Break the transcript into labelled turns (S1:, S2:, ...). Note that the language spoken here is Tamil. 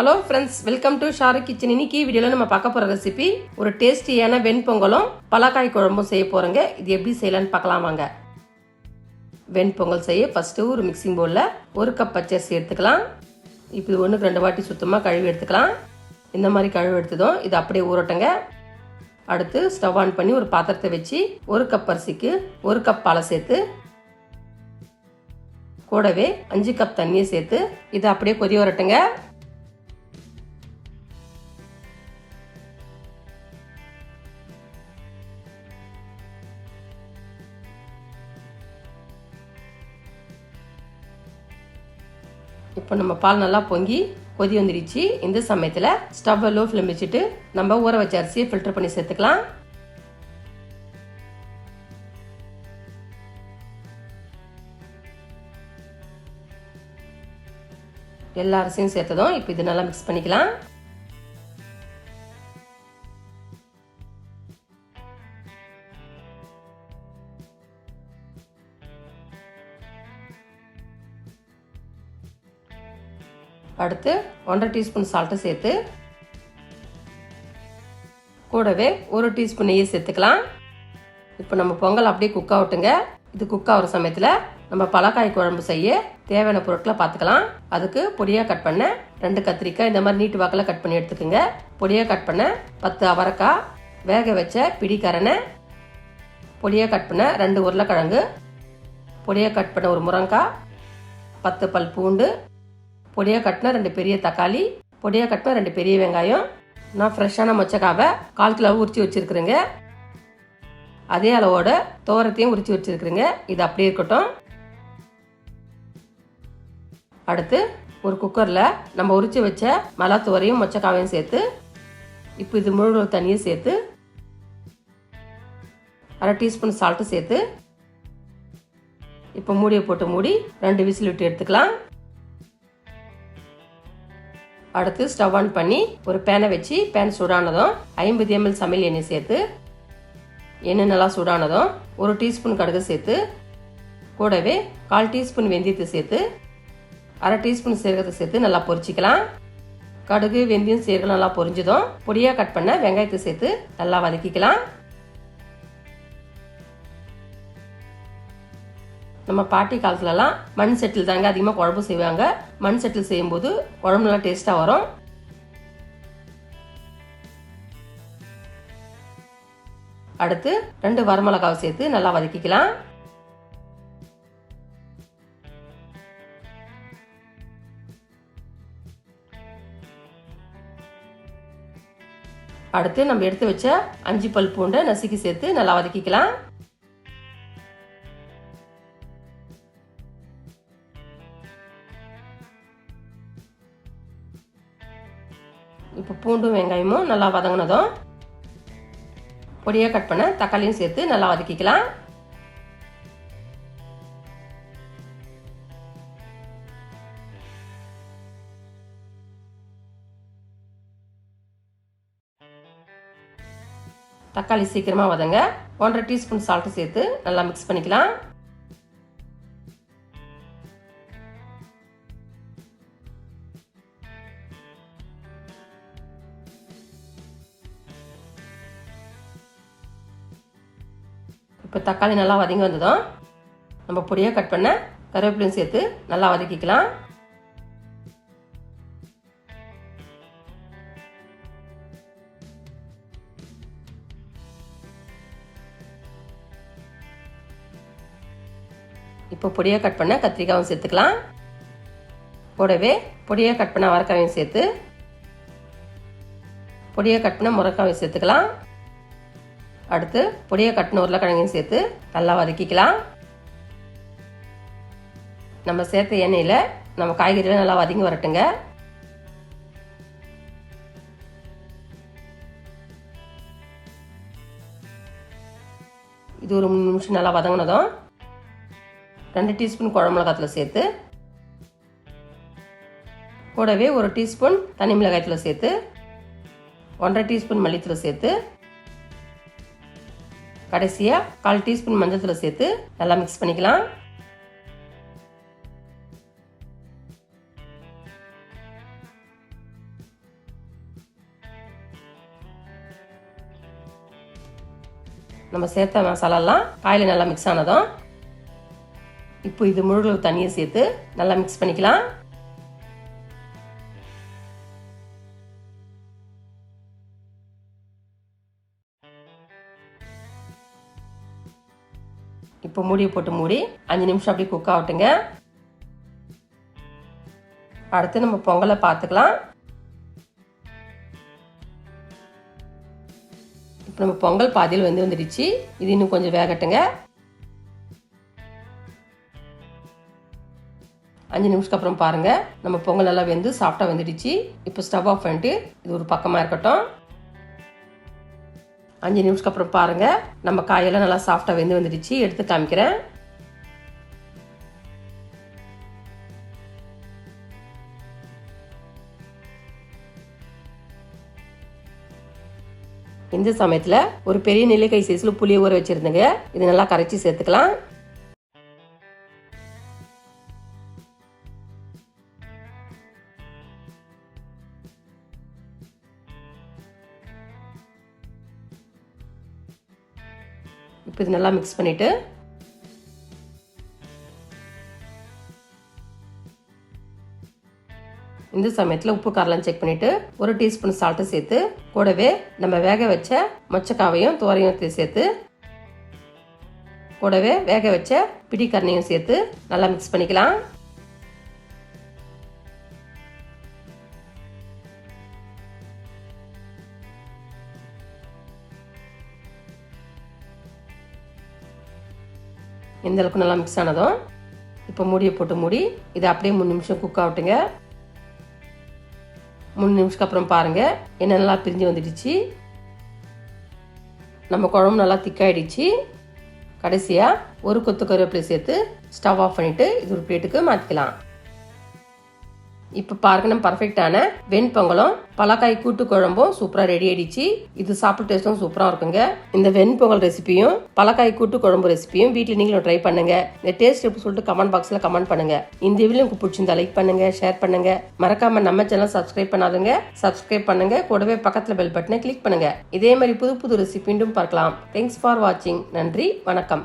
S1: Hello friends welcome to Sharu kitchen இன்னைக்கு வீடியோவில் நம்ம பார்க்க போகிற ரெசிபி ஒரு டேஸ்டியான வெண்பொங்கலும் பலாக்காய் குழம்பும் செய்ய போகிறோங்க இது எப்படி செய்யலான்னு பார்க்கலாம் வாங்க. வெண்பொங்கல் செய்ய ஃபஸ்ட்டு ஒரு மிக்சிங் பவுலில் ஒரு கப் பச்சரிசி எடுத்துக்கலாம். இப்போ இது ஒன்றுக்கு ரெண்டு வாட்டி சுத்தமாக கழுவி எடுத்துக்கலாம். இந்த மாதிரி கழுவி எடுத்ததும் இது அப்படியே ஊறட்டுங்க. அடுத்து ஸ்டவ் ஆன் பண்ணி ஒரு பாத்திரத்தை வச்சு ஒரு கப் அரிசிக்கு ஒரு கப் பாலை சேர்த்து கூடவே அஞ்சு கப் தண்ணியை சேர்த்து இதை அப்படியே கொதி வரட்டுங்க. இப்போ நம்ம பால் நல்லா பொங்கி கொதி வந்துடுச்சு இந்த சமயத்தில் ஸ்டவ்வை லோ ஃப்ளேம் வச்சுட்டு நம்ம ஊற வச்ச அரிசியை ஃபில்டர் பண்ணி சேர்த்துக்கலாம். எல்லா அரிசியும் சேர்த்ததும் இப்போ இது நல்லா மிக்ஸ் பண்ணிக்கலாம். அடுத்து ஒன்றரை டீஸ்பூன் சால்ட்டை சேர்த்து கூடவே ஒரு டீஸ்பூன் நெய்யை சேர்த்துக்கலாம். இப்போ நம்ம பொங்கல் அப்படியே குக் ஆகட்டுங்க. இது குக் ஆகிற சமயத்தில் நம்ம பலக்காய் குழம்பு செய்ய தேவையான பொருட்களை பார்த்துக்கலாம். அதுக்கு பொடியாக கட் பண்ண ரெண்டு கத்திரிக்காய் இந்த மாதிரி நீட்டு வாக்கில் கட் பண்ணி எடுத்துக்கோங்க. பொடியாக கட் பண்ண பத்து அவரைக்காய் வேக வச்ச பிடிக்கரணை பொடியாக கட் பண்ண ரெண்டு உருளைக்கிழங்கு பொடியாக கட் பண்ண ஒரு முருங்காய் பத்து பல் பூண்டு பொடியாக கட்டின ரெண்டு பெரிய தக்காளி பொடியாக கட்டின ரெண்டு பெரிய வெங்காயம் நான் ஃப்ரெஷ்ஷான மொச்சக்காவை கால் கிலோ உரித்து வச்சுருக்குறேங்க. அதே அளவோட தோரத்தையும் உரித்து வச்சுருக்குறேங்க. இது அப்படியே இருக்கட்டும். அடுத்து ஒரு குக்கரில் நம்ம உரித்து வச்ச மலாத்தோரையும் மொச்சக்காவையும் சேர்த்து இப்போ இது முழு தண்ணியும் சேர்த்து அரை டீஸ்பூன் சால்ட்டு சேர்த்து இப்போ மூடியை போட்டு மூடி ரெண்டு விசில் விட்டு எடுத்துக்கலாம். அடுத்து ஸ்டவ் ஆன் பண்ணி ஒரு பேனை வச்சு பேன் சூடானதும் ஐம்பது எம்எல் சமையல் எண்ணெய் சேர்த்து எண்ணெய் நல்லா சூடானதும் ஒரு டீஸ்பூன் கடுகு சேர்த்து கூடவே கால் டீஸ்பூன் வெந்தயத்தை சேர்த்து அரை டீஸ்பூன் சீரகத்தை சேர்த்து நல்லா பொரிச்சிக்கலாம். கடுகு வெந்தயம் சீரகம் நல்லா பொரிஞ்சதும் பொடியாக கட் பண்ண வெங்காயத்தை சேர்த்து நல்லா வதக்கிக்கலாம். நம்ம பாட்டி காலத்துலலாம் மண் செட்டில் தாங்க அதிகமாக குழம்பு செய்வாங்க. மண் செட்டில் செய்யும்போது குழம்பு நல்லா டேஸ்ட்டாக வரும். அடுத்து ரெண்டு வரமிளகாவை சேர்த்து நல்லா வதக்கிக்கலாம். அடுத்து நம்ம எடுத்து வச்ச அஞ்சு பல் பூண்டை நசுக்கி சேர்த்து நல்லா வதக்கிக்கலாம். இப்போ பூண்டும் வெங்காயமும் நல்லா வதங்கினதும் பொடியாக கட் பண்ண தக்காளியும் சேர்த்து நல்லா வதக்கிக்கலாம். தக்காளி சீக்கிரமாக வதங்க ஒன்றரை டீஸ்பூன் சால்ட்டு சேர்த்து நல்லா மிக்ஸ் பண்ணிக்கலாம். இப்போ தக்காளி நல்லா வதங்கி வந்ததும் நம்ம பொடியாக கட் பண்ண கருவேப்பிலையும் சேர்த்து நல்லா வதக்கிக்கலாம். இப்போ பொடியாக கட் பண்ண கத்திரிக்காயும் சேர்த்துக்கலாம். கூடவே பொடியாக கட் பண்ண வரக்காயும் சேர்த்து பொடியாக கட் பண்ண முறக்காயும் சேர்த்துக்கலாம். அடுத்து பொடியை கட்டின உருளைக்கிழங்கையும் சேர்த்து நல்லா வதக்கிக்கலாம். நம்ம சேர்த்த எண்ணெயில் நம்ம காய்கறிலாம் நல்லா வதங்கி வரட்டுங்க. இது ஒரு மூணு நிமிஷம் நல்லா வதங்கினதும் ரெண்டு டீஸ்பூன் குழம்பு மிளகாத்தில் சேர்த்து கூடவே ஒரு டீஸ்பூன் தனி மிளகாயத்தில் சேர்த்து ஒன்றரை டீஸ்பூன் மல்லித்தூள் சேர்த்து கடைசியாக கால் டீஸ்பூன் மஞ்சள் சேர்த்து நல்லா மிக்ஸ் பண்ணிக்கலாம். நம்ம சேர்த்த மசாலாலாம் காயில் நல்லா மிக்ஸ் ஆனதும் இப்போ இது முழுகல் தண்ணியை சேர்த்து நல்லா மிக்ஸ் பண்ணிக்கலாம். இப்போ மூடியை போட்டு மூடி அஞ்சு நிமிஷம் அப்படியே குக் ஆகட்டுங்க. அடுத்து நம்ம பொங்கலை பார்த்துக்கலாம். இப்போ நம்ம பொங்கல் பாதியில் வந்து வந்துடுச்சு. இது இன்னும் கொஞ்சம் வேகட்டுங்க. அஞ்சு நிமிஷத்துக்கு அப்புறம் பாருங்கள் நம்ம பொங்கல் நல்லா வெந்து சாஃப்டாக வந்துடுச்சு. இப்போ ஸ்டவ் ஆஃப் பண்ணிட்டு இது ஒரு பக்கமாக இருக்கட்டும். அஞ்சு நிமிஷத்துக்கு அப்புறம் பாருங்க. நம்ம காயெல்லாம் நல்லா சாஃப்டாக வெந்து வந்துடுச்சு. எடுத்து காமிக்கிறேன். இந்த சமயத்தில் ஒரு பெரிய நெல்லிக்காய் சைஸில் புளியை ஊற வச்சுருந்தேங்க. இது நல்லா கரைச்சி சேர்த்துக்கலாம். இப்போ இது நல்லா மிக்ஸ் பண்ணிவிட்டு இந்த சமயத்தில் உப்பு காரெலாம் செக் பண்ணிவிட்டு ஒரு டீஸ்பூன் சால்ட்டை சேர்த்து கூடவே நம்ம வேக வச்ச மொச்சக்காவையும் துவரையும் சேர்த்து கூடவே வேக வச்ச பிடிக்கரணையும் சேர்த்து நல்லா மிக்ஸ் பண்ணிக்கலாம். எந்த அளவுக்கு நல்லா மிக்ஸ் ஆனதும் இப்போ மூடியை போட்டு மூடி இது அப்படியே மூணு நிமிஷம் குக் ஆகட்டுங்க. மூணு நிமிஷத்துக்கு அப்புறம் பாருங்கள் என்ன நல்லா பிரிஞ்சு வந்துடுச்சு. நம்ம குழம்பு நல்லா திக்காயிடுச்சு. கடைசியாக ஒரு கொத்து கருவேப்பிலை சேர்த்து ஸ்டவ் ஆஃப் பண்ணிவிட்டு இது ஒரு பிளேட்டுக்கு மாற்றிக்கலாம் இப்போ பாருங்க நம்ம பர்ஃபெக்டான வெண்பொங்கலும் பலக்காய் கூட்டு குழம்பும் சூப்பராக ரெடி ஆயிடுச்சு. இது சாப்பிட்டு டேஸ்ட்டும் சூப்பராக இருக்குங்க. இந்த வெண்பொங்கல் ரெசிபியும் பலக்காய் கூட்டு குழம்பு ரெசிபியும் வீட்டில் நீங்களும் ட்ரை பண்ணுங்க. இந்த டேஸ்ட் எப்படி சொல்லிட்டு கமெண்ட் பாக்ஸில் கமெண்ட் பண்ணுங்க. இந்த வீடியோ உங்களுக்கு பிடிச்சிருந்தா லைக் பண்ணுங்க ஷேர் பண்ணுங்க. மறக்காம நம்ம சேனல் சப்ஸ்கிரைப் பண்ணாதுங்க. சப்ஸ்கிரைப் பண்ணுங்க. கூடவே பக்கத்தில் பெல் பட்டனை கிளிக் பண்ணுங்க. இதே மாதிரி புது புது ரெசிபி பார்க்கலாம். தேங்க்ஸ் ஃபார் வாட்சிங் நன்றி வணக்கம்.